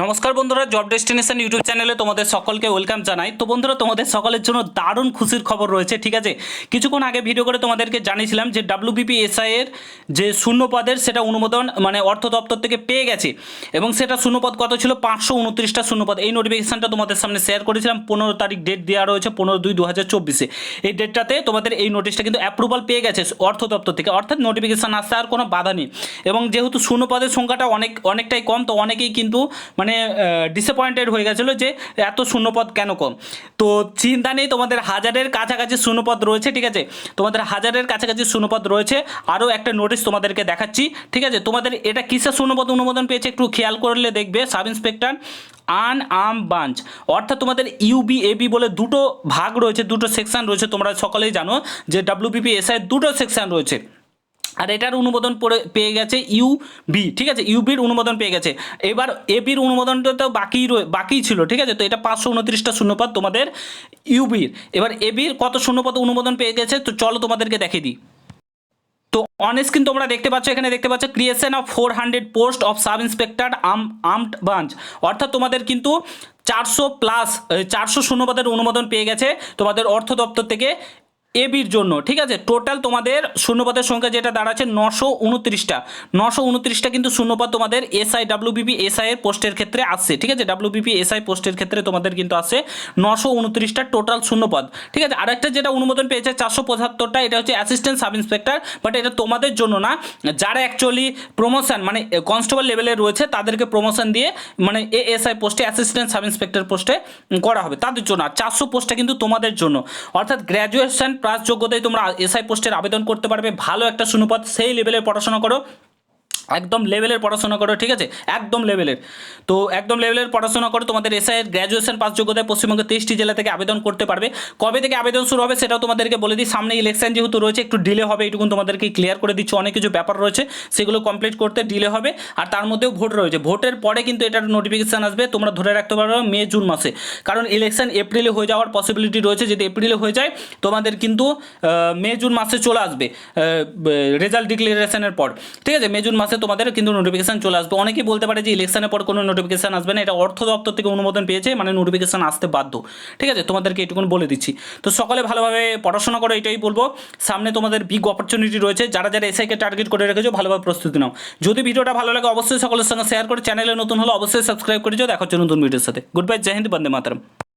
নমস্কার বন্ধুরা job destination YouTube চ্যানেলে তোমাদের সকলকে ওয়েলকাম জানাই। তো বন্ধুরা, তোমাদের সকলের জন্য দারুণ খুশির খবর রয়েছে, ঠিক আছে? কিছুক্ষণ আগে ভিডিও করে তোমাদেরকে জানিয়েছিলাম যে ডাব্লিউবিপি এর যে শূন্য পদের সেটা অনুমোদন মানে অর্থ দপ্তর থেকে পেয়ে গেছে। এবং সেটা শূন্যপদ কত ছিল? পাঁচশো উনত্রিশটা শূন্যপদ এই নোটিফিকেশনটা তোমাদের সামনে শেয়ার করেছিলাম, পনেরো তারিখ ডেট দেওয়া রয়েছে, পনেরো দুই দু হাজার চব্বিশে। এই ডেটটাতে তোমাদের এই নোটিশটা কিন্তু অ্যাপ্রুভাল পেয়ে গেছে অর্থ দপ্তর থেকে। অর্থাৎ নোটিফিকেশান আসতে আর কোনো বাধা নেই। এবং যেহেতু শূন্যপদের সংখ্যাটা অনেক, অনেকটাই কম, তো অনেকেই কিন্তু মানে ডিসঅ্যাপয়েন্টেড হয়ে গেছিল যে এত শূন্যপদ কেন কম? তো চিন্তা নেই, তোমাদের হাজারের কাছাকাছি শূন্যপদ রয়েছে, ঠিক আছে? তোমাদের হাজারের কাছাকাছি শূন্যপদ রয়েছে। আরও একটা নোটিশ তোমাদেরকে দেখাচ্ছি, ঠিক আছে? তোমাদের এটা কিসের শূন্যপদ অনুমোদন পেয়েছে একটু খেয়াল করলে দেখবে সাব ইন্সপেক্টর আন আম বাঞ্চ। অর্থাৎ তোমাদের ইউবি এবি বলে দুটো ভাগ রয়েছে, দুটো সেকশন রয়েছে, তোমরা সকলেই জানো যে ডাব্লিউবিপি এসআই দুটো সেকশন রয়েছে। আর এটার অনুমোদন পড়ে, পেয়ে গেছে ইউ বি ঠিক আছে? ইউবির অনুমোদন পেয়ে গেছে। এবার এবির অনুমোদনটা তো বাকি বাকি ছিল, ঠিক আছে? তো এটা পাঁচশো উনত্রিশটা শূন্যপদ তোমাদের ইউবির এবার এবির কত শূন্যপদ অনুমোদন পেয়ে গেছে? তো চলো তোমাদেরকে দেখিয়ে দিই। তো অন স্ক্রিন তোমরা দেখতে পাচ্ছ, এখানে দেখতে পাচ্ছ creation of four hundred post of sub inspector unarmed branch অর্থাৎ তোমাদের কিন্তু চারশো প্লাস চারশো শূন্যপদের অনুমোদন পেয়ে গেছে তোমাদের অর্থ দপ্তর থেকে এবির জন্য, ঠিক আছে? টোটাল তোমাদের শূন্যপদের সংখ্যা যেটা দাঁড়াচ্ছে নশো উনত্রিশটা। নশো উনত্রিশটা কিন্তু শূন্যপদ তোমাদের এসআই ডাব্লিউবিপি এসআই এর পোস্টের ক্ষেত্রে আসছে, ঠিক আছে? ডাব্লিউবিপি এসআই পোস্টের ক্ষেত্রে তোমাদের কিন্তু আসছে নশো উনত্রিশটা টোটাল শূন্যপদ, ঠিক আছে? আরেকটা যেটা অনুমোদন পেয়েছে চারশো পঁচাত্তরটা, এটা হচ্ছে অ্যাসিস্ট্যান্ট সাব ইন্সপেক্টর বাট এটা তোমাদের জন্য না। যারা অ্যাকচুয়ালি প্রমোশন মানে কনস্টেবল লেভেলে রয়েছে, তাদেরকে প্রমোশন দিয়ে মানে এএসআই পোস্টে অ্যাসিস্ট্যান্ট সাব ইন্সপেক্টর পোস্টে করা হবে। তাদের জন্য, আর চারশো পোস্টটা কিন্তু তোমাদের জন্য। অর্থাৎ গ্র্যাজুয়েশন প্লাস যোগ্যতায় তোমরা এসআই পোস্টের আবেদন করতে পারবে। ভালো একটা সুনুপাত, সেই লেভেলের পড়াশোনা করো। একদম লেভেলের পড়াশোনা করো, ঠিক আছে? একদম লেভেলের তো একদম লেভেলের পড়াশোনা করো, তোমাদের এসআইয়ের গ্র্যাজুয়েশন পাস যোগ্যতায় পশ্চিমবঙ্গের তেইশটি জেলা থেকে আবেদন করতে পারবে। কবে থেকে আবেদন শুরু হবে সেটাও তোমাদেরকে বলে দিই। সামনে ইলেকশন যেহেতু রয়েছে, একটু ডিলে হবে, এইটুকুন তোমাদেরকে ক্লিয়ার করে দিচ্ছি। অনেক কিছু ব্যাপার রয়েছে, সেগুলো কমপ্লিট করতে ডিলে হবে। আর তার মধ্যেও ভোট রয়েছে। ভোটের পরে কিন্তু এটার নোটিফিকেশান আসবে, তোমরা ধরে রাখতে পারবে মে, জুন মাসে। কারণ ইলেকশন এপ্রিলে হয়ে যাওয়ার পসিবিলিটি রয়েছে, যদি এপ্রিলে হয়ে যায়, তোমাদের কিন্তু মে, জুন মাসে চলে আসবে রেজাল্ট ডিক্লারেশনের পর। ঠিক আছে? মে, জুন মাসে তোমাদের কিন্তু নোটিফিকেশান চলে আসবে। অনেকেই বলতে পারে যে ইলেকশনের পর কোনো নোটিফিকেশান আসবে না, এটা অর্থ দপ্তর থেকে অনুমোদন পেয়েছে মানে নোটিফিকেশান আসতে বাধ্য। ঠিক আছে, তোমাদেরকে এটুকুন বলে দিচ্ছি। তো সকলে ভালোভাবে পড়াশোনা করো, এটাই বলব। সামনে তোমাদের বিগ অপরচুনিটি রয়েছে, যারা যারা এসআইকে টার্গেট করে রেখেছো, ভালোভাবে প্রস্তুতি নাও। যদি ভিডিওটা ভালো লাগে, অবশ্যই সকলের সঙ্গে শেয়ার করে। চ্যানেলে নতুন হলে অবশ্যই সাবস্ক্রাইব করে যাও দেখা নতুন ভিডিওর সাথে। গুড বাই জয় হিন্দ বন্দে মাতরম